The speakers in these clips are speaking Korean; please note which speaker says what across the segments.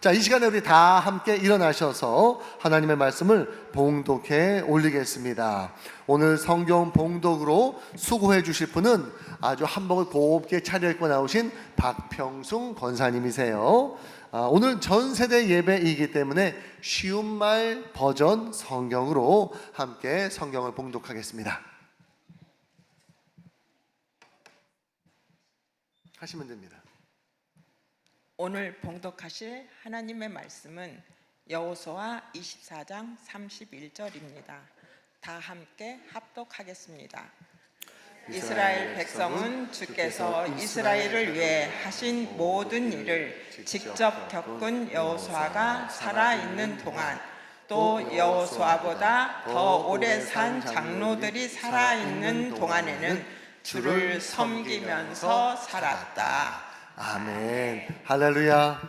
Speaker 1: 자, 이 시간에 우리 다 함께 일어나셔서 하나님의 말씀을 봉독해 올리겠습니다. 오늘 성경 봉독으로 수고해 주실 분은 아주 한복을 곱게 차려입고 나오신 박평숭 권사님이세요. 아, 오늘 전 세대 예배이기 때문에 쉬운 말 버전 성경으로 함께 성경을 봉독하겠습니다. 하시면 됩니다.
Speaker 2: 오늘 봉독하실 하나님의 말씀은 여호수아 24장 31절입니다. 다 함께 합독하겠습니다. 이스라엘 백성은 주께서 이스라엘을 위해 하신 모든 일을 직접 겪은 여호수아가 살아 있는 동안 또 여호수아보다 더 오래 산 장로들이 살아 있는 동안에는 주를 섬기면서 살았다.
Speaker 1: 아멘. 할렐루야.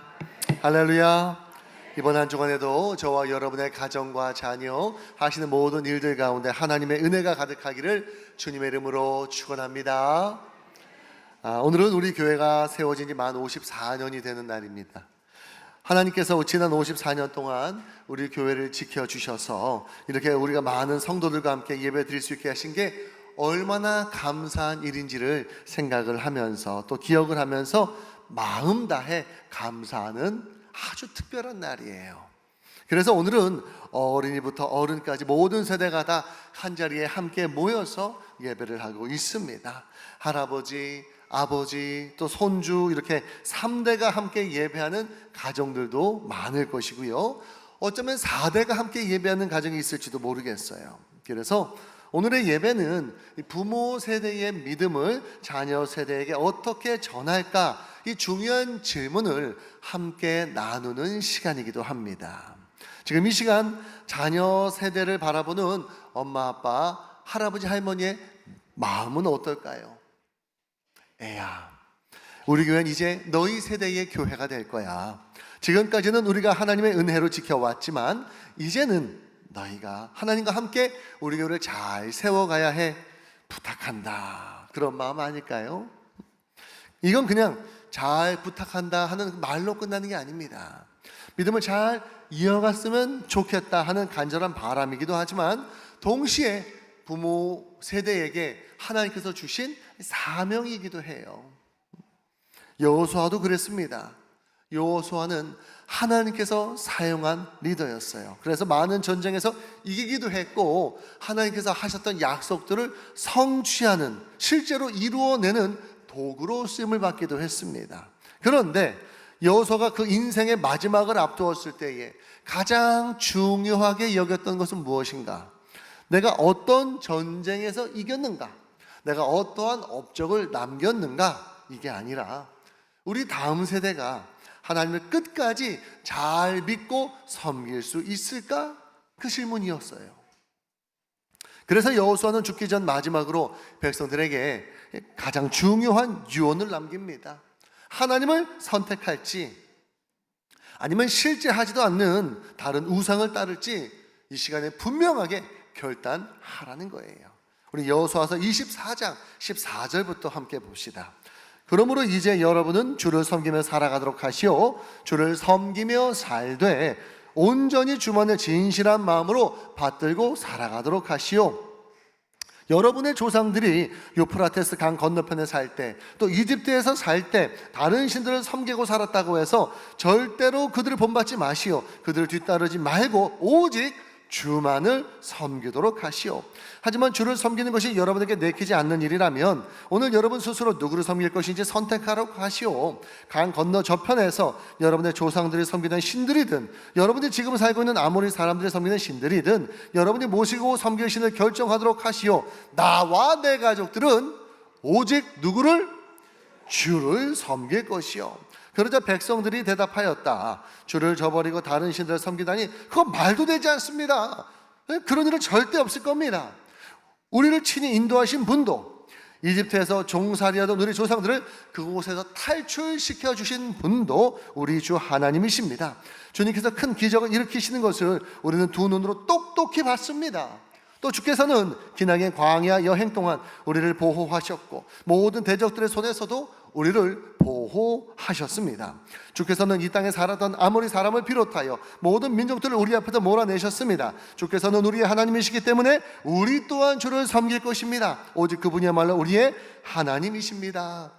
Speaker 1: 할렐루야. 이번 한 주간에도 저와 여러분의 가정과 자녀 하시는 모든 일들 가운데 하나님의 은혜가 가득하기를 주님의 이름으로 축원합니다. 아, 오늘은 우리 교회가 세워진 지 만 54년이 되는 날입니다. 하나님께서 지난 54년 동안 우리 교회를 지켜 주셔서 이렇게 우리가 많은 성도들과 함께 예배 드릴 수 있게 하신 게 얼마나 감사한 일인지를 생각을 하면서 또 기억을 하면서 마음 다해 감사하는 아주 특별한 날이에요. 그래서 오늘은 어린이부터 어른까지 모든 세대가 다 한 자리에 함께 모여서 예배를 하고 있습니다. 할아버지, 아버지, 또 손주 이렇게 3대가 함께 예배하는 가정들도 많을 것이고요. 어쩌면 4대가 함께 예배하는 가정이 있을지도 모르겠어요. 그래서 오늘의 예배는 이 부모 세대의 믿음을 자녀 세대에게 어떻게 전할까 이 중요한 질문을 함께 나누는 시간이기도 합니다. 지금 이 시간 자녀 세대를 바라보는 엄마 아빠 할아버지 할머니의 마음은 어떨까요? 애야, 우리 교회는 이제 너희 세대의 교회가 될 거야. 지금까지는 우리가 하나님의 은혜로 지켜왔지만 이제는 너희가 하나님과 함께 우리 교회를 잘 세워가야 해 부탁한다. 그런 마음 아닐까요? 이건 그냥 잘 부탁한다 하는 말로 끝나는 게 아닙니다. 믿음을 잘 이어갔으면 좋겠다 하는 간절한 바람이기도 하지만 동시에 부모 세대에게 하나님께서 주신 사명이기도 해요. 여호수아도 그랬습니다. 여호수아는 하나님께서 사용한 리더였어요. 그래서 많은 전쟁에서 이기기도 했고 하나님께서 하셨던 약속들을 성취하는 실제로 이루어내는 도구로 쓰임을 받기도 했습니다. 그런데 여호수아가 그 인생의 마지막을 앞두었을 때에 가장 중요하게 여겼던 것은 무엇인가? 내가 어떤 전쟁에서 이겼는가? 내가 어떠한 업적을 남겼는가? 이게 아니라 우리 다음 세대가 하나님을 끝까지 잘 믿고 섬길 수 있을까? 그 질문이었어요. 그래서 여호수아는 죽기 전 마지막으로 백성들에게 가장 중요한 유언을 남깁니다. 하나님을 선택할지 아니면 실제 하지도 않는 다른 우상을 따를지 이 시간에 분명하게 결단하라는 거예요. 우리 여호수아서 24장 14절부터 함께 봅시다. 그러므로 이제 여러분은 주를 섬기며 살아가도록 하시오. 주를 섬기며 살되 온전히 주만을 진실한 마음으로 받들고 살아가도록 하시오. 여러분의 조상들이 유프라테스 강 건너편에 살 때, 또 이집트에서 살 때 다른 신들을 섬기고 살았다고 해서 절대로 그들을 본받지 마시오. 그들을 뒤따르지 말고 오직 주만을 섬기도록 하시오. 하지만 주를 섬기는 것이 여러분에게 내키지 않는 일이라면 오늘 여러분 스스로 누구를 섬길 것인지 선택하라고 하시오. 강 건너 저편에서 여러분의 조상들이 섬기던 신들이든 여러분이 지금 살고 있는 아모리 사람들이 섬기는 신들이든 여러분이 모시고 섬길 신을 결정하도록 하시오. 나와 내 가족들은 오직 누구를 주를 섬길 것이요. 그러자 백성들이 대답하였다. 주를 저버리고 다른 신들을 섬기다니 그건 말도 되지 않습니다. 그런 일은 절대 없을 겁니다. 우리를 친히 인도하신 분도 이집트에서 종살이하던 우리 조상들을 그곳에서 탈출시켜 주신 분도 우리 주 하나님이십니다. 주님께서 큰 기적을 일으키시는 것을 우리는 두 눈으로 똑똑히 봤습니다. 또 주께서는 기나긴 광야 여행 동안 우리를 보호하셨고 모든 대적들의 손에서도 우리를 보호하셨습니다. 주께서는 이 땅에 살았던 아모리 사람을 비롯하여 모든 민족들을 우리 앞에서 몰아내셨습니다. 주께서는 우리의 하나님이시기 때문에 우리 또한 주를 섬길 것입니다. 오직 그분이야말로 우리의 하나님이십니다.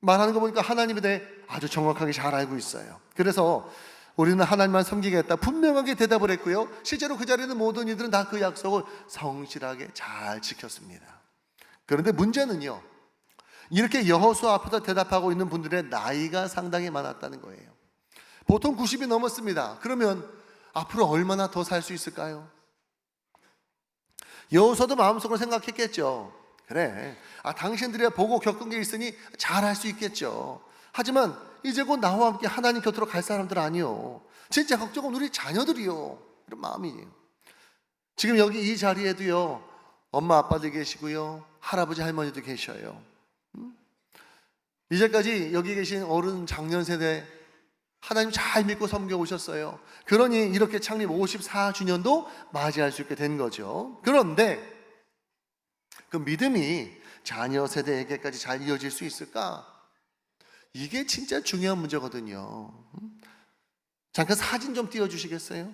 Speaker 1: 말하는 거 보니까 하나님에 대해 아주 정확하게 잘 알고 있어요. 그래서 우리는 하나님만 섬기겠다 분명하게 대답을 했고요. 실제로 그 자리에 있는 모든 이들은 다 그 약속을 성실하게 잘 지켰습니다. 그런데 문제는요. 이렇게 여호수아 앞에서 대답하고 있는 분들의 나이가 상당히 많았다는 거예요. 보통 90이 넘었습니다. 그러면 앞으로 얼마나 더 살 수 있을까요? 여호수아도 마음속으로 생각했겠죠. 그래. 아, 당신들이 보고 겪은 게 있으니 잘할 수 있겠죠. 하지만 이제 곧 나와 함께 하나님 곁으로 갈 사람들 아니요. 진짜 걱정은 우리 자녀들이요. 이런 마음이에요. 지금 여기 이 자리에도요. 엄마 아빠들 계시고요. 할아버지 할머니도 계셔요. 음? 이제까지 여기 계신 어른 장년 세대 하나님 잘 믿고 섬겨 오셨어요. 그러니 이렇게 창립 54주년도 맞이할 수 있게 된 거죠. 그런데 그 믿음이 자녀 세대에게까지 잘 이어질 수 있을까? 이게 진짜 중요한 문제거든요. 음? 잠깐 사진 좀 띄워주시겠어요?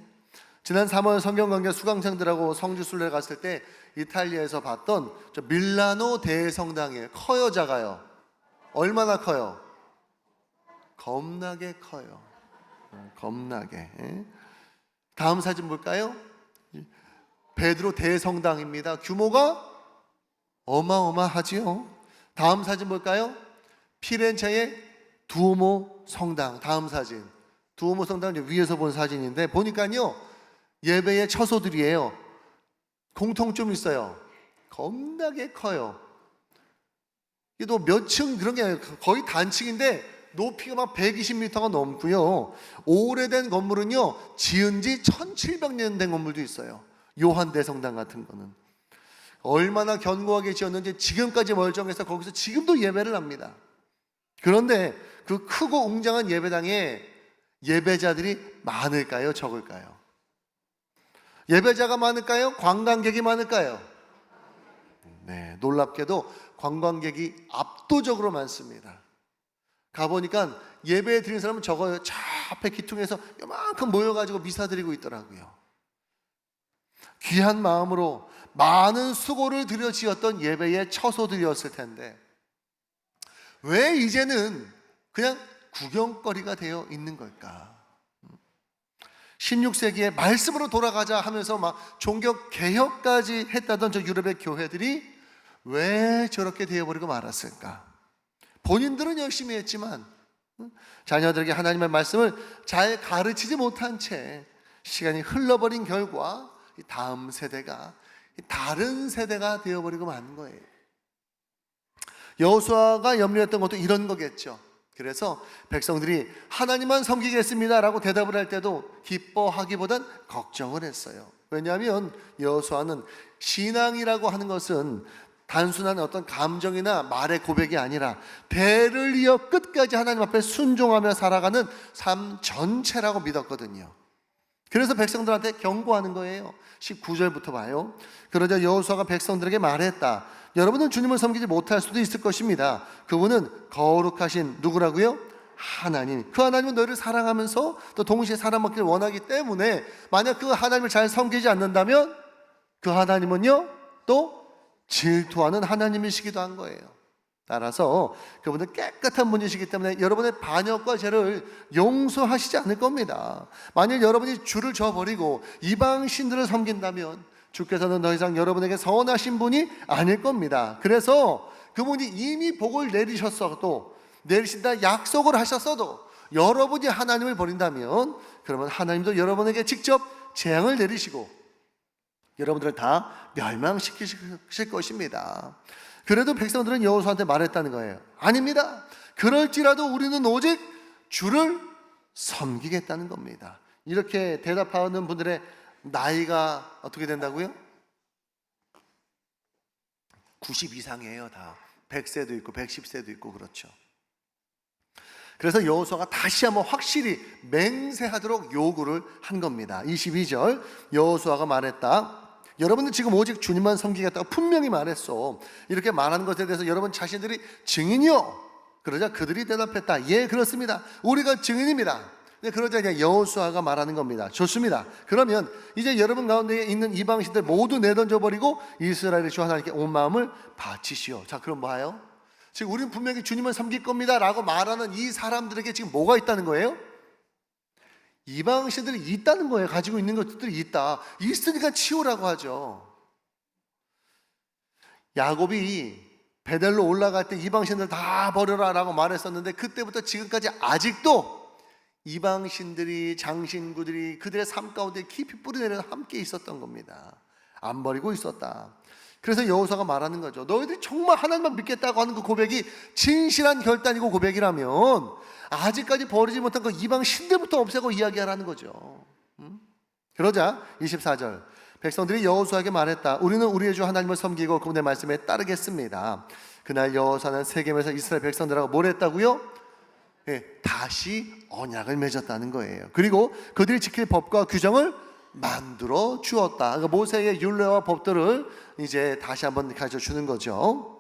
Speaker 1: 지난 3월 성경관계 수강생들하고 성지 순례 갔을 때 이탈리아에서 봤던 저 밀라노 대성당이에요. 커요, 작아요? 얼마나 커요? 겁나게 커요. 어, 겁나게. 예? 다음 사진 볼까요? 베드로 대성당입니다. 규모가 어마어마하지요. 다음 사진 볼까요? 피렌체의 두오모 성당. 다음 사진. 두오모 성당 은 위에서 본 사진인데 보니까요 예배의 처소들이에요. 공통점 있어요. 겁나게 커요. 이게 또 몇 층 그런 게 아니라 거의 단층인데 높이가 막 120m가 넘고요. 오래된 건물은요 지은 지 1700년 된 건물도 있어요. 요한 대성당 같은 거는. 얼마나 견고하게 지었는지 지금까지 멀쩡해서 거기서 지금도 예배를 합니다. 그런데 그 크고 웅장한 예배당에 예배자들이 많을까요? 적을까요? 예배자가 많을까요? 관광객이 많을까요? 네, 놀랍게도 관광객이 압도적으로 많습니다. 가보니까 예배 드리는 사람은 적어요. 저 앞에 기퉁에서 요만큼 모여가지고 미사 드리고 있더라고요. 귀한 마음으로 많은 수고를 들여 지었던 예배의 처소들이었을 텐데 왜 이제는 그냥 구경거리가 되어 있는 걸까? 16세기에 말씀으로 돌아가자 하면서 막 종교 개혁까지 했다던 저 유럽의 교회들이 왜 저렇게 되어버리고 말았을까? 본인들은 열심히 했지만 자녀들에게 하나님의 말씀을 잘 가르치지 못한 채 시간이 흘러버린 결과 다음 세대가 다른 세대가 되어버리고 마는 거예요. 여호수아가 염려했던 것도 이런 거겠죠. 그래서 백성들이 하나님만 섬기겠습니다라고 대답을 할 때도 기뻐하기보단 걱정을 했어요. 왜냐하면 여호수아는 신앙이라고 하는 것은 단순한 어떤 감정이나 말의 고백이 아니라 대를 이어 끝까지 하나님 앞에 순종하며 살아가는 삶 전체라고 믿었거든요. 그래서 백성들한테 경고하는 거예요. 19절부터 봐요. 그러자 여호수아가 백성들에게 말했다. 여러분은 주님을 섬기지 못할 수도 있을 것입니다. 그분은 거룩하신 누구라고요? 하나님. 그 하나님은 너희를 사랑하면서 또 동시에 사랑받기를 원하기 때문에 만약 그 하나님을 잘 섬기지 않는다면 그 하나님은요 또 질투하는 하나님이시기도 한 거예요. 따라서 그분은 깨끗한 분이시기 때문에 여러분의 반역과 죄를 용서하시지 않을 겁니다. 만일 여러분이 주를 저버리고 이방 신들을 섬긴다면 주께서는 더 이상 여러분에게 선하신 분이 아닐 겁니다. 그래서 그분이 이미 복을 내리셨어도 내리신다 약속을 하셨어도 여러분이 하나님을 버린다면 그러면 하나님도 여러분에게 직접 재앙을 내리시고 여러분들을 다 멸망시키실 것입니다. 그래도 백성들은 여호수아한테 말했다는 거예요. 아닙니다. 그럴지라도 우리는 오직 주를 섬기겠다는 겁니다. 이렇게 대답하는 분들의 나이가 어떻게 된다고요? 90 이상이에요, 다. 100세도 있고 110세도 있고 그렇죠. 그래서 여호수아가 다시 한번 확실히 맹세하도록 요구를 한 겁니다. 22절 여호수아가 말했다. 여러분들 지금 오직 주님만 섬기겠다고 분명히 말했어. 이렇게 말하는 것에 대해서 여러분 자신들이 증인이요. 그러자 그들이 대답했다. 예, 그렇습니다. 우리가 증인입니다. 네, 그러자 이제 여호수아가 말하는 겁니다. 좋습니다. 그러면 이제 여러분 가운데 있는 이방신들 모두 내던져 버리고 이스라엘의 주 하나님께 온 마음을 바치시오. 자, 그럼 뭐예요? 지금 우리는 분명히 주님을 섬길 겁니다라고 말하는 이 사람들에게 지금 뭐가 있다는 거예요? 이방 신들이 있다는 거예요. 가지고 있는 것들이 있다. 있으니까 치우라고 하죠. 야곱이 베델로 올라갈 때 이방 신들 다 버려라라고 말했었는데 그때부터 지금까지 아직도 이방 신들이 장신구들이 그들의 삶 가운데 깊이 뿌리내려 함께 있었던 겁니다. 안 버리고 있었다. 그래서 여호사가 말하는 거죠. 너희들이 정말 하나님만 믿겠다고 하는 그 고백이 진실한 결단이고 고백이라면 아직까지 버리지 못한 그 이방 신들부터 없애고 이야기하라는 거죠. 음? 그러자 24절 백성들이 여호수아에게 말했다. 우리는 우리의 주 하나님을 섬기고 그분의 말씀에 따르겠습니다. 그날 여호수아는 세겜에서 이스라엘 백성들하고 뭘 했다고요? 예, 다시 언약을 맺었다는 거예요. 그리고 그들이 지킬 법과 규정을 만들어 주었다. 그러니까 모세의 율례와 법들을 이제 다시 한번 가르쳐 주는 거죠.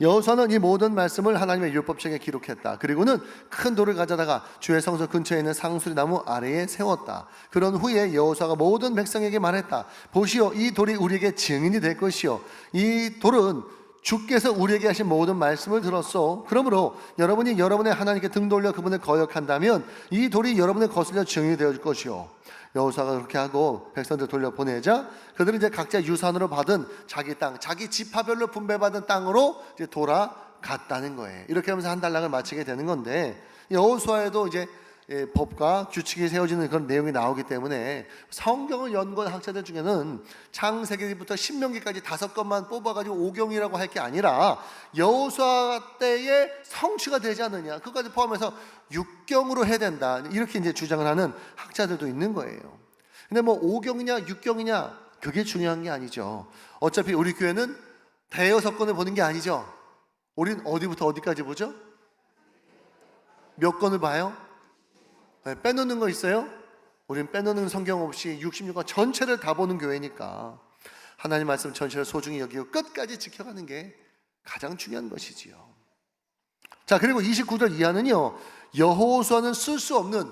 Speaker 1: 여호수아는 이 모든 말씀을 하나님의 율법책에 기록했다. 그리고는 큰 돌을 가져다가 주의 성소 근처에 있는 상수리 나무 아래에 세웠다. 그런 후에 여호수아가 모든 백성에게 말했다. 보시오, 이 돌이 우리에게 증인이 될 것이요. 이 돌은 주께서 우리에게 하신 모든 말씀을 들었소. 그러므로 여러분이 여러분의 하나님께 등 돌려 그분을 거역한다면 이 돌이 여러분의 거슬려 증인이 되어 줄 것이요. 여호수아가 그렇게 하고 백성들 돌려 보내자 그들은 이제 각자 유산으로 받은 자기 땅, 자기 지파별로 분배받은 땅으로 이제 돌아갔다는 거예요. 이렇게 하면서 한 달락을 마치게 되는 건데 여호수아에도 이제 예, 법과 규칙이 세워지는 그런 내용이 나오기 때문에 성경을 연구한 학자들 중에는 창세기부터 신명기까지 다섯 것만 뽑아가지고 오경이라고 할 게 아니라 여호수아 때의 성취가 되지 않느냐 그까지 포함해서 육경으로 해야 된다 이렇게 이제 주장을 하는 학자들도 있는 거예요. 근데 뭐 오경이냐 육경이냐 그게 중요한 게 아니죠. 어차피 우리 교회는 대여섯 권을 보는 게 아니죠. 우린 어디부터 어디까지 보죠? 몇 권을 봐요? 네, 빼놓는 거 있어요? 우린 빼놓는 성경 없이 66권 전체를 다 보는 교회니까 하나님 말씀 전체를 소중히 여기고 끝까지 지켜가는 게 가장 중요한 것이지요. 자 그리고 29절 이하는요 여호수아는 쓸 수 없는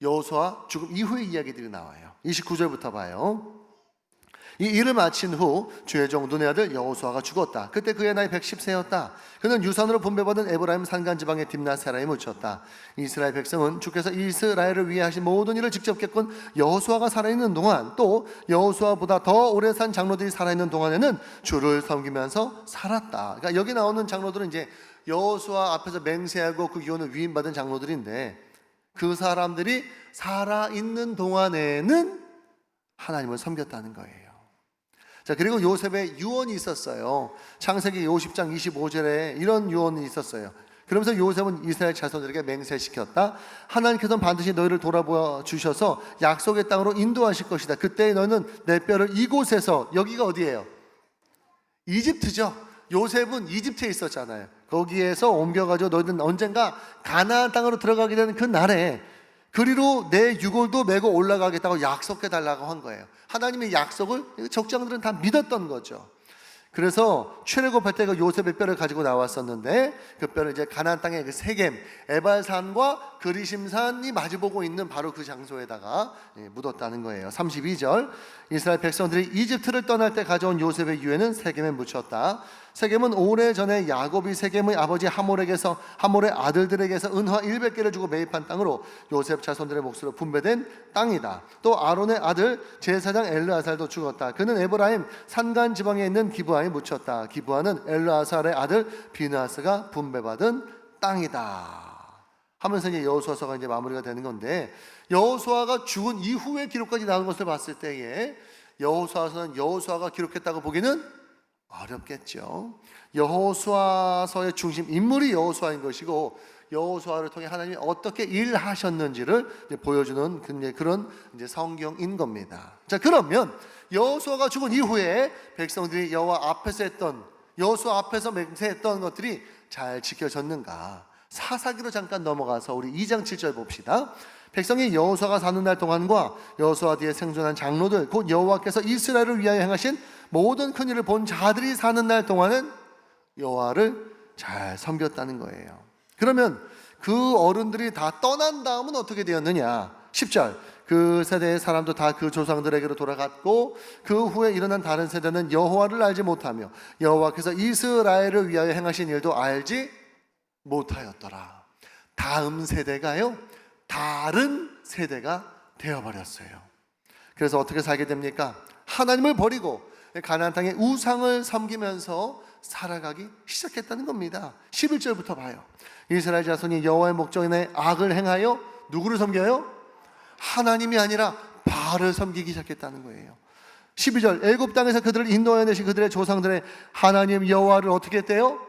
Speaker 1: 여호수아 죽음 이후의 이야기들이 나와요. 29절부터 봐요. 이 일을 마친 후 주의 종 눈의 아들 여호수아가 죽었다. 그때 그의 나이 110세였다. 그는 유산으로 분배받은 에브라임 산간 지방의 딥나세라에 묻혔다. 이스라엘 백성은 주께서 이스라엘을 위해 하신 모든 일을 직접 겪은 여호수아가 살아있는 동안 또 여호수아보다 더 오래 산 장로들이 살아있는 동안에는 주를 섬기면서 살았다. 그러니까 여기 나오는 장로들은 이제 여호수아 앞에서 맹세하고 그 유언을 위임받은 장로들인데 그 사람들이 살아있는 동안에는 하나님을 섬겼다는 거예요. 자, 그리고 요셉의 유언이 있었어요. 창세기 50장 25절에 이런 유언이 있었어요. 그러면서 요셉은 이스라엘 자손들에게 맹세시켰다. 하나님께서는 반드시 너희를 돌아보아 주셔서 약속의 땅으로 인도하실 것이다. 그때 너는 내 뼈를 이곳에서 여기가 어디예요? 이집트죠. 요셉은 이집트에 있었잖아요. 거기에서 옮겨가지고 너희는 언젠가 가나안 땅으로 들어가게 되는 그 날에 그리로 내 유골도 메고 올라가겠다고 약속해 달라고 한 거예요. 하나님의 약속을 적장들은 다 믿었던 거죠. 그래서 출애굽할 때그 요셉의 뼈를 가지고 나왔었는데 그 뼈를 이제 가나안 땅의 그 세겜 에발산과 그리심산이 마주보고 있는 바로 그 장소에다가 예, 묻었다는 거예요. 32절 이스라엘 백성들이 이집트를 떠날 때 가져온 요셉의 유해는 세겜에 묻혔다. 세겜은 오래 전에 야곱이 세겜의 아버지 하몰에게서 하몰의 아들들에게서 은화 100개를 주고 매입한 땅으로 요셉 자손들의 몫으로 분배된 땅이다. 또 아론의 아들 제사장 엘르아살도 죽었다. 그는 에브라임 산간 지방에 있는 기브아에 묻혔다. 기브아는 엘르아살의 아들 비나스가 분배받은 땅이다. 하면서 이제 여호수아서가 이제 마무리가 되는 건데 여호수아가 죽은 이후의 기록까지 나온 것을 봤을 때에 여호수아서는 여호수아가 기록했다고 보기는 어렵겠죠. 여호수아서의 중심 인물이 여호수아인 것이고 여호수아를 통해 하나님이 어떻게 일하셨는지를 보여주는 그- 그런 이제 성경인 겁니다. 자 그러면 여호수아가 죽은 이후에 백성들이 여호와 앞에서 했던 여호수아 앞에서 맹세했던 것들이 잘 지켜졌는가? 사사기로 잠깐 넘어가서 우리 2장 7절 봅시다. 백성이 여호수아가 사는 날 동안과 여호수아 뒤에 생존한 장로들 곧 여호와께서 이스라엘을 위하여 행하신 모든 큰 일을 본 자들이 사는 날 동안은 여호와를 잘 섬겼다는 거예요. 그러면 그 어른들이 다 떠난 다음은 어떻게 되었느냐? 10절. 그 세대의 사람도 다 그 조상들에게로 돌아갔고 그 후에 일어난 다른 세대는 여호와를 알지 못하며 여호와께서 이스라엘을 위하여 행하신 일도 알지 못하였더라. 다음 세대가요. 다른 세대가 되어 버렸어요. 그래서 어떻게 살게 됩니까? 하나님을 버리고 가나안 땅의 우상을 섬기면서 살아가기 시작했다는 겁니다. 11절부터 봐요. 이스라엘 자손이 여호와의 목전에 악을 행하여 누구를 섬겨요? 하나님이 아니라 바알을 섬기기 시작했다는 거예요. 12절 애굽 땅에서 그들을 인도하여 내신 그들의 조상들의 하나님 여호와를 어떻게 했대요?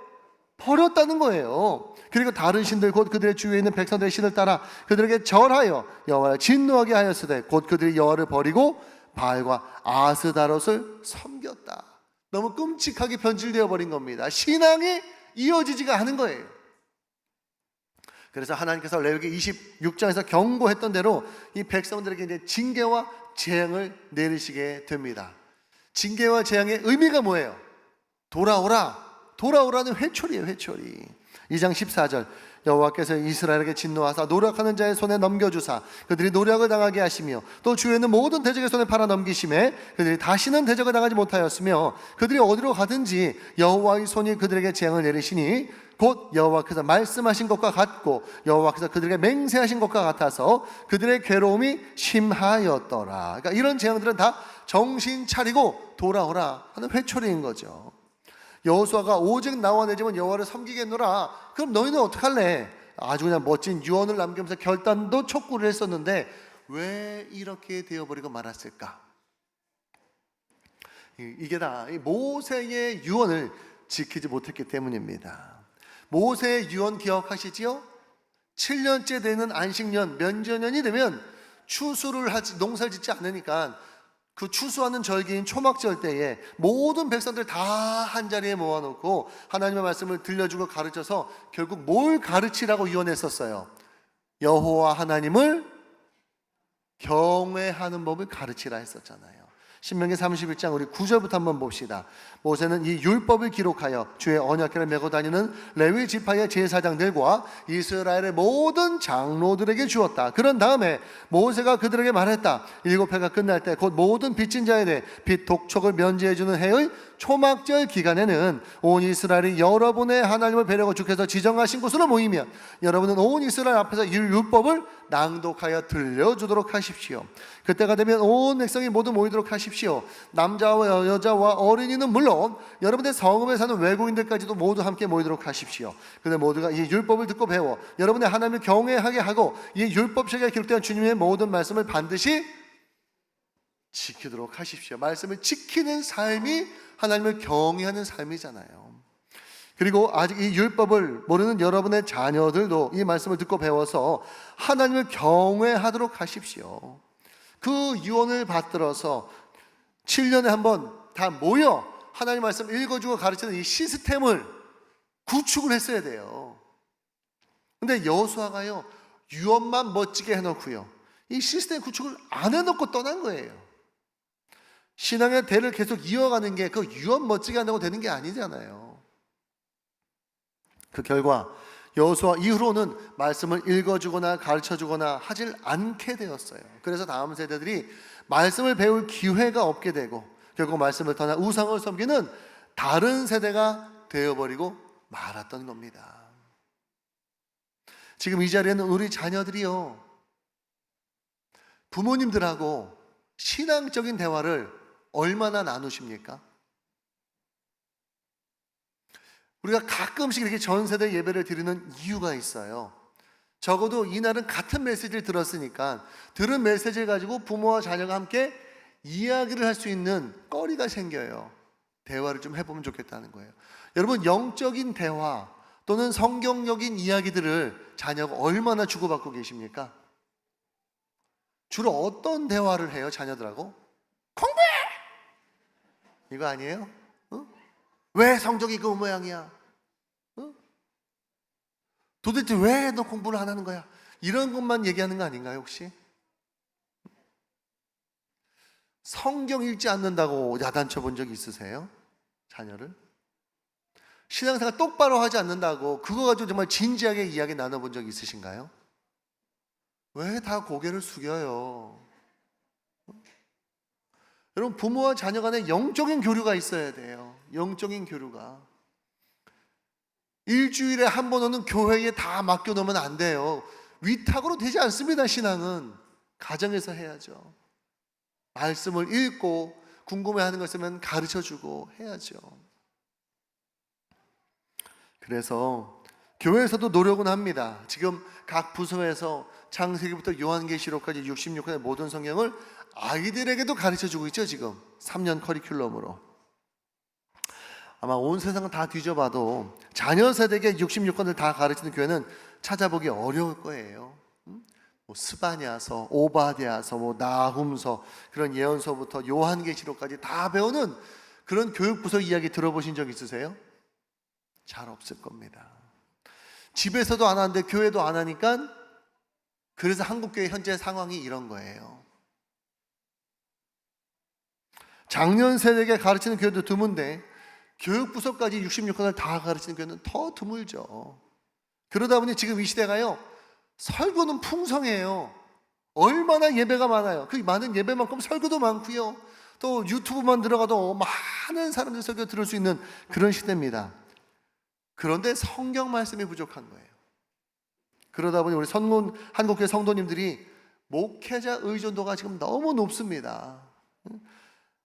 Speaker 1: 버렸다는 거예요. 그리고 다른 신들 곧 그들의 주위에 있는 백성들의 신을 따라 그들에게 절하여 여호와를 진노하게 하였으되 곧 그들이 여호와를 버리고 바알과 아스다롯을 섬겼다. 너무 끔찍하게 변질되어 버린 겁니다. 신앙이 이어지지가 않은 거예요. 그래서 하나님께서 레위기 26장에서 경고했던 대로 이 백성들에게 이제 징계와 재앙을 내리시게 됩니다. 징계와 재앙의 의미가 뭐예요? 돌아오라. 돌아오라는 회초리예요, 회초리. 2장 14절. 여호와께서 이스라엘에게 진노하사 노력하는 자의 손에 넘겨주사 그들이 노력을 당하게 하시며 또 주에는 모든 대적의 손에 팔아 넘기심에 그들이 다시는 대적을 당하지 못하였으며 그들이 어디로 가든지 여호와의 손이 그들에게 재앙을 내리시니 곧 여호와께서 말씀하신 것과 같고 여호와께서 그들에게 맹세하신 것과 같아서 그들의 괴로움이 심하였더라. 그러니까 이런 재앙들은 다 정신 차리고 돌아오라 하는 회초리인 거죠. 여호수아가 오직 나와 내 집은 여호와를 섬기겠노라. 그럼 너희는 어떡할래? 아주 그냥 멋진 유언을 남기면서 결단도 촉구를 했었는데 왜 이렇게 되어버리고 말았을까? 이- 이게 다이 모세의 유언을 지키지 못했기 때문입니다. 모세의 유언 기억하시지요? 7년째 되는 안식년, 면제년이 되면 추수를 하지 농사를 짓지 않으니까 그 추수하는 절기인 초막절 때에 모든 백성들 다 한 자리에 모아놓고 하나님의 말씀을 들려주고 가르쳐서 결국 뭘 가르치라고 유언했었어요. 여호와 하나님을 경외하는 법을 가르치라 했었잖아요. 신명기 31장 우리 9절부터 한번 봅시다. 모세는 이 율법을 기록하여 주의 언약궤를 메고 다니는 레위 지파의 제사장들과 이스라엘의 모든 장로들에게 주었다. 그런 다음에 모세가 그들에게 말했다. 일곱 해가 끝날 때 곧 모든 빚진 자에 대해 빚 독촉을 면제해 주는 해의 초막절 기간에는 온 이스라엘이 여러분의 하나님을 배려하고 주께서 지정하신 곳으로 모이면 여러분은 온 이스라엘 앞에서 이 율법을 낭독하여 들려주도록 하십시오. 그때가 되면 온 백성이 모두 모이도록 하십시오. 남자와 여- 여자와 어린이는 물론 여러분의 성읍에 사는 외국인들까지도 모두 함께 모이도록 하십시오. 그들 모두가 이 율법을 듣고 배워 여러분의 하나님을 경외하게 하고 이 율법책에 기록된 주님의 모든 말씀을 반드시 지키도록 하십시오. 말씀을 지키는 삶이 하나님을 경외하는 삶이잖아요. 그리고 아직 이 율법을 모르는 여러분의 자녀들도 이 말씀을 듣고 배워서 하나님을 경외하도록 하십시오. 그 유언을 받들어서 7년에 한 번 다 모여 하나님 말씀 읽어주고 가르치는 이 시스템을 구축을 했어야 돼요. 근데 여호수아가요 유언만 멋지게 해놓고요 이 시스템 구축을 안 해놓고 떠난 거예요. 신앙의 대를 계속 이어가는 게 그 유언 멋지게 한다고 되는 게 아니잖아요. 그 결과 여호수아 이후로는 말씀을 읽어주거나 가르쳐주거나 하질 않게 되었어요. 그래서 다음 세대들이 말씀을 배울 기회가 없게 되고 결국 말씀을 떠나 우상을 섬기는 다른 세대가 되어버리고 말았던 겁니다. 지금 이 자리에는 우리 자녀들이요 부모님들하고 신앙적인 대화를 얼마나 나누십니까? 우리가 가끔씩 이렇게 전 세대 예배를 드리는 이유가 있어요. 적어도 이날은 같은 메시지를 들었으니까 들은 메시지를 가지고 부모와 자녀가 함께 이야기를 할 수 있는 거리가 생겨요. 대화를 좀 해보면 좋겠다는 거예요. 여러분 영적인 대화 또는 성경적인 이야기들을 자녀가 얼마나 주고받고 계십니까? 주로 어떤 대화를 해요 자녀들하고? 공부해! 이거 아니에요? 어? 왜 성적이 그 모양이야? 어? 도대체 왜 너 공부를 안 하는 거야? 이런 것만 얘기하는 거 아닌가요, 혹시? 성경 읽지 않는다고 야단쳐 본 적 있으세요? 자녀를? 신앙생활 똑바로 하지 않는다고 그거 가지고 정말 진지하게 이야기 나눠본 적 있으신가요? 왜 다 고개를 숙여요? 여러분 부모와 자녀 간에 영적인 교류가 있어야 돼요. 영적인 교류가. 일주일에 한 번 오는 교회에 다 맡겨 놓으면 안 돼요. 위탁으로 되지 않습니다. 신앙은 가정에서 해야죠. 말씀을 읽고 궁금해하는 것 있으면 가르쳐 주고 해야죠. 그래서 교회에서도 노력은 합니다. 지금 각 부서에서 창세기부터 요한계시록까지 66권의 모든 성경을 아이들에게도 가르쳐 주고 있죠, 지금. 3년 커리큘럼으로. 아마 온 세상을 다 뒤져봐도 자녀 세대에게 66권을 다 가르치는 교회는 찾아보기 어려울 거예요. 음? 뭐 스바냐서, 오바댜서, 뭐 나훔서 그런 예언서부터 요한계시록까지 다 배우는 그런 교육부서 이야기 들어보신 적 있으세요? 잘 없을 겁니다. 집에서도 안 하는데 교회도 안 하니까 그래서 한국교회 현재 상황이 이런 거예요. 작년 세대에게 가르치는 교회도 드문데 교육부서까지 66권을 다 가르치는 교회는 더 드물죠. 그러다 보니 지금 이 시대가요. 설교는 풍성해요. 얼마나 예배가 많아요. 그 많은 예배만큼 설교도 많고요. 또 유튜브만 들어가도 많은 사람들이 설교 들을 수 있는 그런 시대입니다. 그런데 성경 말씀이 부족한 거예요. 그러다 보니 우리 선문 한국교회 성도님들이 목회자 의존도가 지금 너무 높습니다.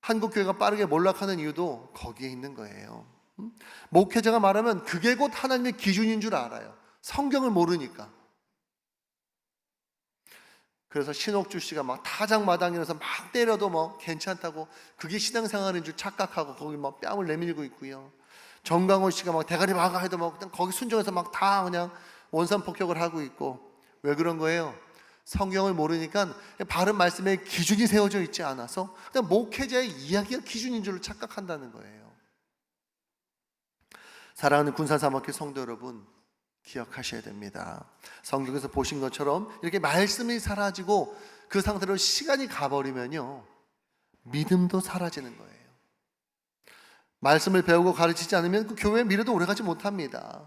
Speaker 1: 한국교회가 빠르게 몰락하는 이유도 거기에 있는 거예요. 목회자가 말하면 그게 곧 하나님의 기준인 줄 알아요. 성경을 모르니까. 그래서 신옥주 씨가 막 타작마당 이라서 막 때려도 뭐 괜찮다고 그게 신앙생활인 줄 착각하고 거기 막 뺨을 내밀고 있고요. 정강호 씨가 막 대가리 막아 해도 막 그냥 거기 순종해서 막 다 그냥 원산 폭격을 하고 있고 왜 그런 거예요? 성경을 모르니까 바른 말씀에 기준이 세워져 있지 않아서 그냥 목회자의 이야기가 기준인 줄 착각한다는 거예요. 사랑하는 군사사목회 성도 여러분 기억하셔야 됩니다. 성경에서 보신 것처럼 이렇게 말씀이 사라지고 그 상태로 시간이 가버리면요 믿음도 사라지는 거예요. 말씀을 배우고 가르치지 않으면 그 교회 미래도 오래가지 못합니다.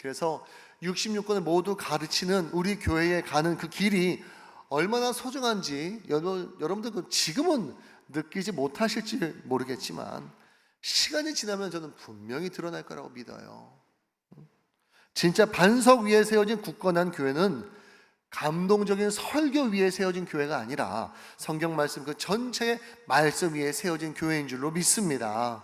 Speaker 1: 그래서 66권을 모두 가르치는 우리 교회에 가는 그 길이 얼마나 소중한지 여러분, 여러분들 그 지금은 느끼지 못하실지 모르겠지만 시간이 지나면 저는 분명히 드러날 거라고 믿어요. 진짜 반석 위에 세워진 굳건한 교회는 감동적인 설교 위에 세워진 교회가 아니라 성경 말씀 그 전체의 말씀 위에 세워진 교회인 줄로 믿습니다.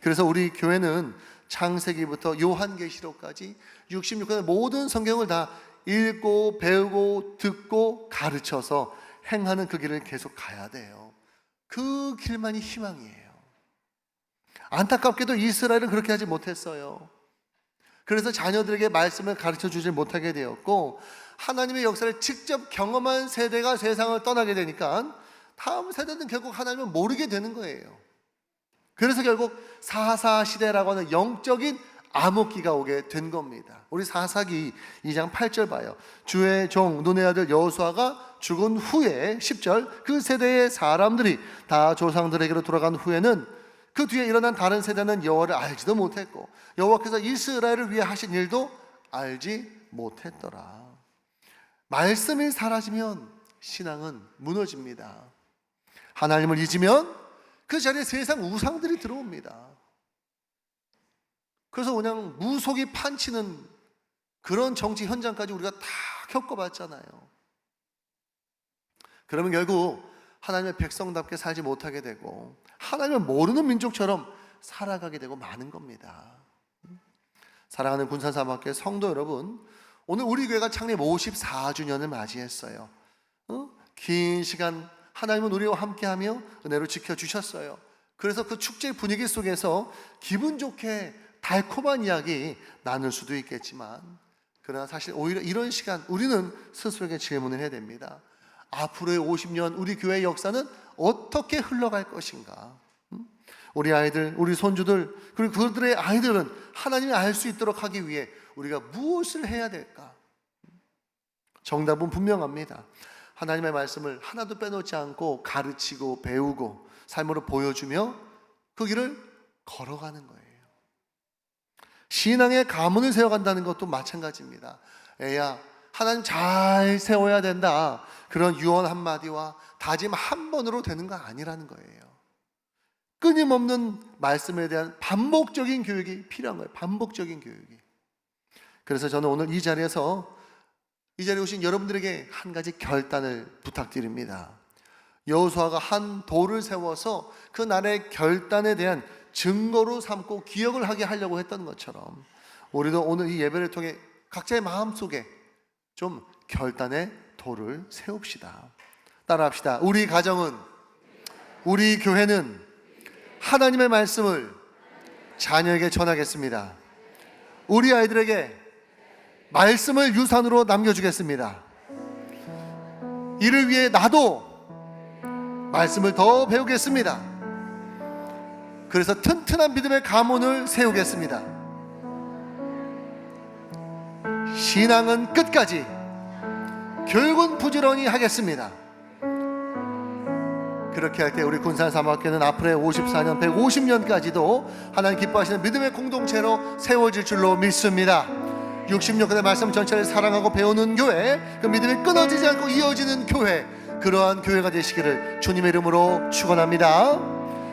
Speaker 1: 그래서 우리 교회는 창세기부터 요한계시록까지 66권의 모든 성경을 다 읽고 배우고 듣고 가르쳐서 행하는 그 길을 계속 가야 돼요. 그 길만이 희망이에요. 안타깝게도 이스라엘은 그렇게 하지 못했어요. 그래서 자녀들에게 말씀을 가르쳐 주지 못하게 되었고 하나님의 역사를 직접 경험한 세대가 세상을 떠나게 되니까 다음 세대는 결국 하나님을 모르게 되는 거예요. 그래서 결국 사사 시대라고 하는 영적인 암흑기가 오게 된 겁니다. 우리 사사기 2장 8절 봐요. 주의 종 눈의 아들 여호수아가 죽은 후에 10절 그 세대의 사람들이 다 조상들에게로 돌아간 후에는 그 뒤에 일어난 다른 세대는 여호와를 알지도 못했고 여호와께서 이스라엘을 위해 하신 일도 알지 못했더라. 말씀이 사라지면 신앙은 무너집니다. 하나님을 잊으면 그 자리에 세상 우상들이 들어옵니다. 그래서 그냥 무속이 판치는 그런 정치 현장까지 우리가 다 겪어봤잖아요. 그러면 결국 하나님의 백성답게 살지 못하게 되고 하나님을 모르는 민족처럼 살아가게 되고 마는 겁니다. 사랑하는 군산사막교회 성도 여러분, 오늘 우리 교회가 창립 54주년을 맞이했어요. 어? 긴 시간 하나님은 우리와 함께하며 은혜로 지켜주셨어요. 그래서 그 축제 분위기 속에서 기분 좋게 달콤한 이야기 나눌 수도 있겠지만, 그러나 사실 오히려 이런 시간 우리는 스스로에게 질문을 해야 됩니다. 앞으로의 50년 우리 교회의 역사는 어떻게 흘러갈 것인가? 음? 우리 아이들, 우리 손주들, 그리고 그들의 아이들은 하나님이 알수 있도록 하기 위해 우리가 무엇을 해야 될까? 정답은 분명합니다. 하나님의 말씀을 하나도 빼놓지 않고 가르치고 배우고 삶으로 보여주며 그 길을 걸어가는 거예요. 신앙의 가문을 세워간다는 것도 마찬가지입니다. 애야, 하나님 잘 세워야 된다. 그런 유언 한마디와 다짐 한 번으로 되는 거 아니라는 거예요. 끊임없는 말씀에 대한 반복적인 교육이 필요한 거예요. 반복적인 교육이. 그래서 저는 오늘 이 자리에서 이 자리에 오신 여러분들에게 한 가지 결단을 부탁드립니다. 여호수아가 한 돌을 세워서 그 날의 결단에 대한 증거로 삼고 기억을 하게 하려고 했던 것처럼 우리도 오늘 이 예배를 통해 각자의 마음 속에 좀 결단의 돌을 세웁시다. 따라합시다. 우리 가정은 우리 교회는 하나님의 말씀을 자녀에게 전하겠습니다. 우리 아이들에게 말씀을 유산으로 남겨주겠습니다. 이를 위해 나도 말씀을 더 배우겠습니다. 그래서 튼튼한 믿음의 가문을 세우겠습니다. 신앙은 끝까지, 결국은 부지런히 하겠습니다. 그렇게 할 때 우리 군산 사막교는 앞으로의 54년, 150년까지도 하나님 기뻐하시는 믿음의 공동체로 세워질 줄로 믿습니다. 66년의 말씀 전체를 사랑하고 배우는 교회, 그 믿음이 끊어지지 않고 이어지는 교회, 그러한 교회가 되시기를 주님의 이름으로 축원합니다.